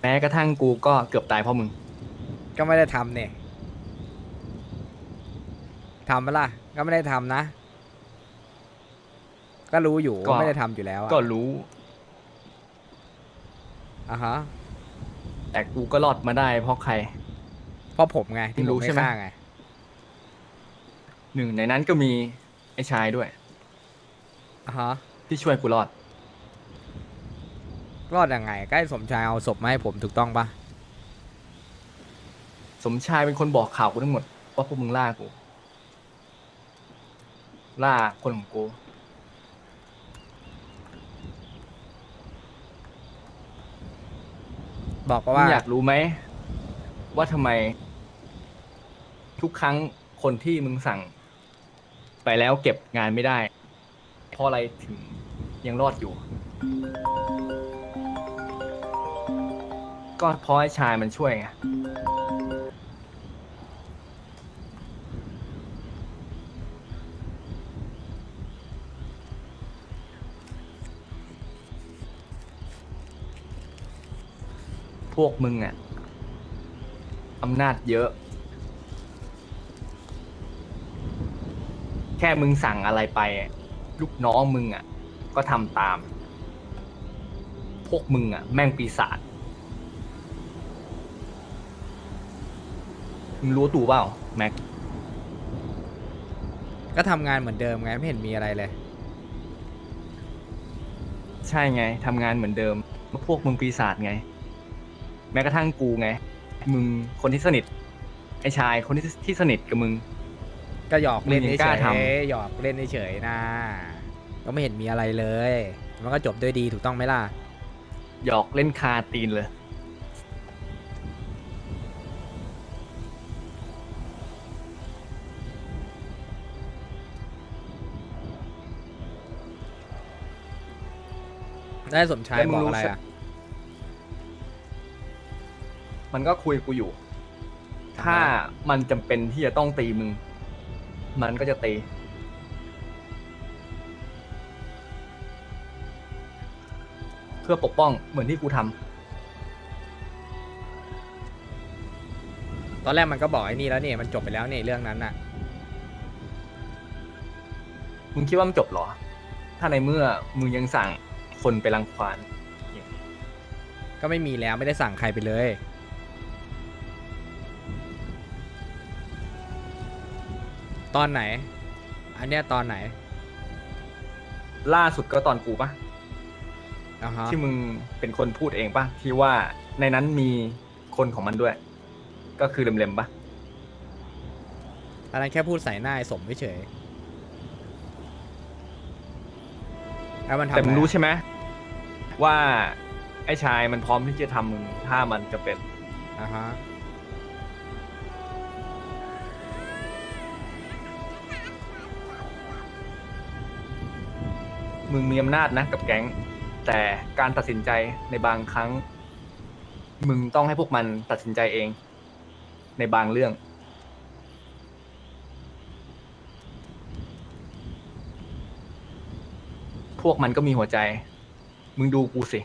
แม้กระทั่งกูก็เกือบตายเพราะมึง ก็ไม่ได้ทำเนี่ยทำปะล่ะ ก็ไม่ได้ทำนะ ก็รู้อยู่ก็ ว่าไม่ได้ทำอยู่แล้วอะก็รู้ อะฮะ แต่กูก็รอดมาได้เพราะใคร เพราะผมไงที่รู้ผมใช่ไม่ไหม ฆ่าไง หนึ่งในนั้นก็มีไอ้ชายด้วย อะฮะ ที่ช่วยกูรอด รอดยังไงก็ให้สมชายเอาศพมาให้ผมถูกต้องปะสมชายเป็นคนบอกข่าวกูทั้งหมดว่าพวกมึงล่ากู ล่าคนของกูบอกมึว่างอยากรู้ไหม ว่าทำไม ทุกครั้งคนที่มึงสั่ง ไปแล้วเก็บงานไม่ได้ เพราะอะไรถึงยังรอดอยู่ ก็เพราะไอ้ชายมันช่วยไง พวกมึงอะอำนาจเยอะ แค่มึงสั่งอะไรไปอะลูกน้องมึงอะ ก็ทำตาม พวกมึงอะ แม่งปีศาจ มึงรู้ตัวเปล่าแม็กก็ทำงานเหมือนเดิมไงไม่เห็นมีอะไรเลย ใช่ไงทำงานเหมือนเดิมพวกมึงปีศาจไง แม้กระทั่งกูไง มึงคนที่สนิท ไอ้ชายคนที่ที่สนิทกับมึง ก็หยอกเล่นมึงยังเฉกล้ายทๆหยอกเล่นเฉยๆนะก็ไม่เห็นมีอะไรเลย มันก็จบด้วยดีถูกต้องไหมล่ะ หยอกเล่นคาตีนเลย ได้สมชายแล้วมึบงอกรู้อะไรใช่อะ มันก็คุยกูอยู่ ถ้ามันจำเป็นที่จะต้องตีมึง มันก็จะตี เพื่อปกป้องเหมือนที่กูทำตอนแรกมันก็บอกไอ้นี่แล้วนี่มันจบไปแล้วนี่เรื่องนั้นน่ะ มึงคิดว่ามันจบเหรอ ถ้าในเมื่อมึงยังสั่ง คนไปรังควานก็ไม่มีแล้วไม่ได้สั่งใครไปเลย ตอนไหน อันเนี้ยตอนไหนล่าสุดก็ตอนกูปะอ่าฮะที่มึงเป็นคนพูดเองปะที่ว่าในนั้นมีคนของมันด้วย ก็คือเล็มๆปะอันนั้นแค่พูดใส่หน้าไอ้สมเฉย แล้วมันทำแต่มึงอะรู้ใช่ไหมว่าไอ้ชายมันพร้อมที่จะทำมึงถ้ามันจะเป็น อ่าฮะมึงมีอำนาจนะกับแก๊ง แต่การตัดสินใจในบางครั้ง มึงต้องให้พวกมันตัดสินใจเอง ในบางเรื่อง พวกมันก็มีหัวใจ มึงดูกูสิ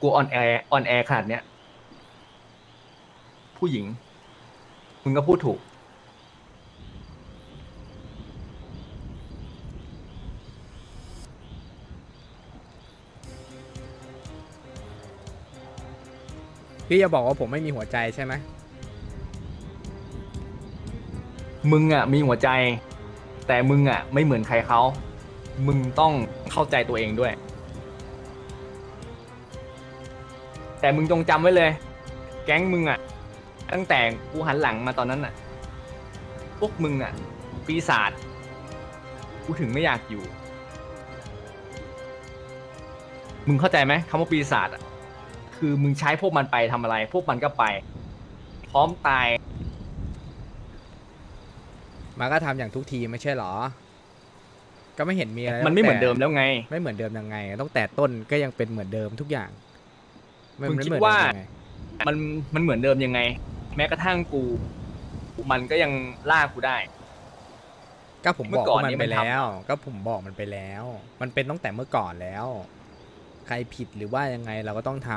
กูออนแอร์ออนแอร์ขนาดเนี้ย ผู้หญิง มึงก็พูดถูก พี่จะบอกว่าผมไม่มีหัวใจใช่ไหมมึงอะมีหัวใจ แต่มึงอะ ไม่เหมือนใครเขา มึงต้องเข้าใจตัวเองด้วย แต่มึงจงจำไว้เลย แก๊งมึงอะ ตั้งแต่กูหันหลังมาตอนนั้นอะ พวกมึงอะ ปีศาจ กูถึงไม่อยากอยู่ มึงเข้าใจไหมคำว่าปีศาจอะ คือมึงใช้พวกมันไปทำอะไร พวกมันก็ไป พร้อมตาย มันก็ทำอย่างทุกทีมไม่ใช่เหรอ ก็ไม่เห็นมีอะไรมันไม่เหมือนตั้งเดิแต่มแล้วไง ไม่เหมือนเดิมยังไงตั้งแต่ต้นก็ยังเป็นเหมือนเดิมทุกอย่างไมึงคิดไเหอนว่าเดิมยังไง มันมันเหมือนเดิมยังไง แม้กระทั่งกู มันก็ยังล่ากูได้ ก็ผมเมื่บอกอก่อนว่ามันนี้ไปมันทำ แล้ว ก็ผมบอกมันไปแล้ว มันเป็นตั้งแต่เมื่อก่อนแล้ว ใครผิดหรือว่ายังไงเราก็ต้องท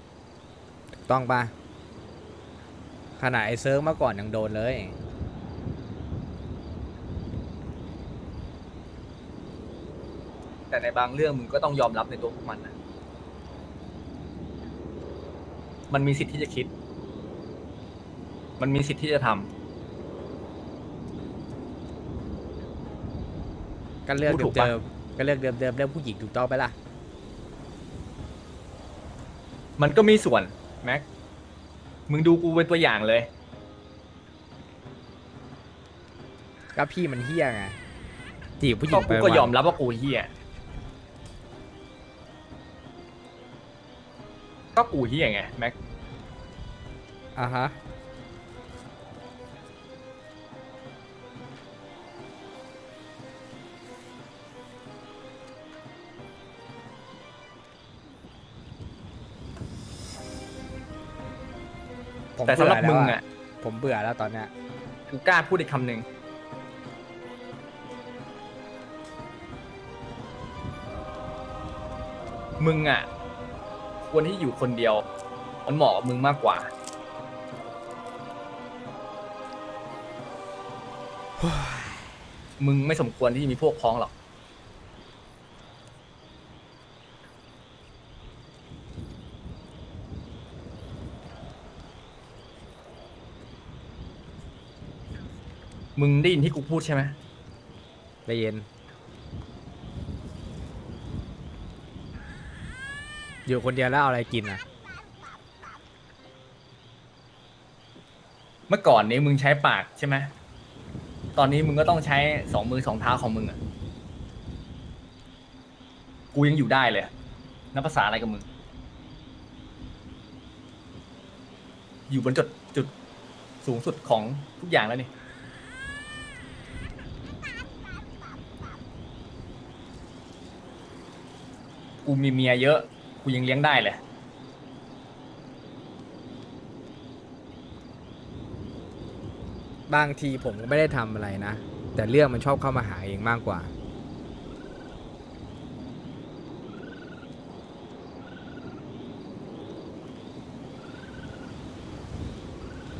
ำถูกต้องปะขนาดไอ้เซิร์ฟเมื่อก่อนยังโดนเลย แต่ในบางเรื่องมึงก็ต้องยอมรับในตัวพวกมันนะมันมีสิทธิ์ที่จะคิด มันมีสิทธิ์ที่จะทำ ก็เลือกพูดถูกปะ เดิมๆก็เลือกเดิมๆเรื่องผู้หญิงถูกต้องไปะล่ะ มันก็มีส่วนแม็ก มึงดูกูเป็นตัวอย่างเลย ก็พี่มันเฮี้ยไงจีบผู้หญิก็งไปกูก็วันยอมรับว่ากูเฮีย ก็กูเฮียไงแม็กอะฮะ ผมแต่สำหรับเบื่มึองแล้วอะ ผมเบื่อแล้วตอนเนี้ย กูกล้าพูดอีกคำหนึ่งมึงอะ ควรที่อยู่คนเดียว มันเหมาะกับมึงมากกว่า มึงไม่สมควรที่จะมีพวกพ้องหรอก มึงได้ยินที่กูพูดใช่ไหม ได้เย็น อยู่คนเดียวแล้วเอาอะไรกินอะ เมื่อก่อนนี้มึงใช้ปากใช่ไหมตอนนี้มึงก็ต้องใช้สองมือสองเท้าของมึงอะ กูยังอยู่ได้เลยนับภาษาอะไรกับมึง อยู่บนจุดจุดสูงสุดของทุกอย่างแล้วนี่ กูมีเมียเยอะ กูยังเลี้ยงได้เลย บางทีผมก็ไม่ได้ทำอะไรนะ แต่เรื่องมันชอบเข้ามาหาเองมากกว่า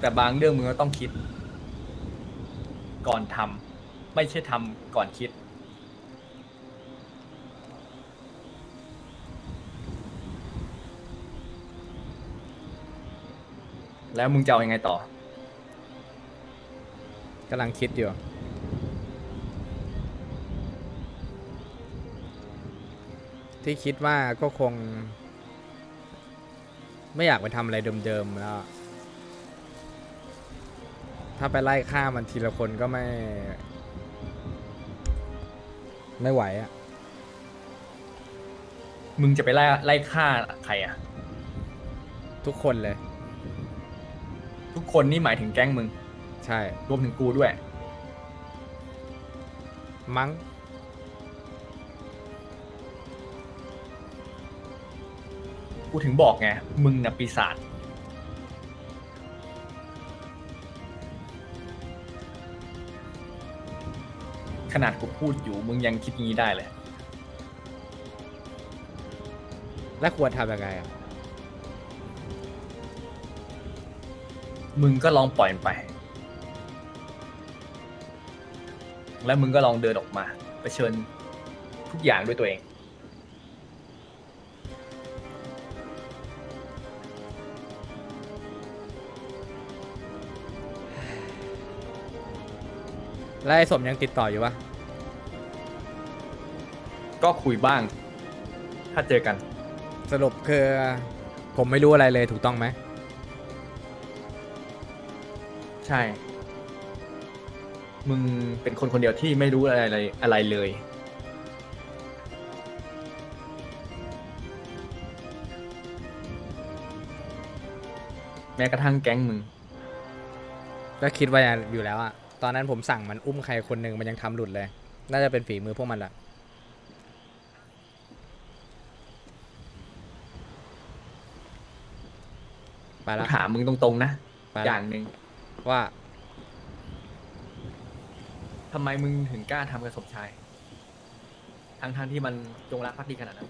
แต่บางเรื่องมึงก็ต้องคิด ก่อนทำไม่ใช่ทำก่อนคิด แล้วมึงจะเอายังไงต่อ กำลังคิดอยู่ ที่คิดว่าก็คง ไม่อยากไปทำอะไรเดิมๆแล้ว ถ้าไปไล่ฆ่ามันทีละคนก็ไม่ ไม่ไหวอะมึงจะไปไล่ไล่ฆ่าใครอะ ทุกคนเลย ทุกคนนี่หมายถึงแก๊งมึง ใช่ รวมถึงกูด้วย มั้ง กูถึงบอกไง มึงน่ะปีศาจขนาดกูพูดอยู่มึงยังคิดงี้ได้เลย และควรทำยังไงอะ มึงก็ลองปล่อยมันไป แล้วมึงก็ลองเดินออกมาเผชิญทุกอย่างด้วยตัวเอง แล้วไอ้สมยังติดต่ออยู่ปะก็คุยบ้าง ถ้าเจอกัน สรุปคือ ผมไม่รู้อะไรเลยถูกต้องไหม ใช่ มึงเป็นคนคนเดียวที่ไม่รู้อะไรอะไรอะไรเลย แม้กระทั่งแก๊งมึง ก็คิดว่าอยู่แล้วอะตอนนั้นผมสั่งมันอุ้มใครคนหนึ่งมันยังทำหลุดเลย น่าจะเป็นฝีมือพวกมันแหละ ไปกูละถามมึงตรงๆนะ ไปอละย่างหนึ่ง ว่าทำไมมึงถึงกล้าทำกับสมชาย ทั้งทางๆที่มันจงรักภักดีขนาดนั้น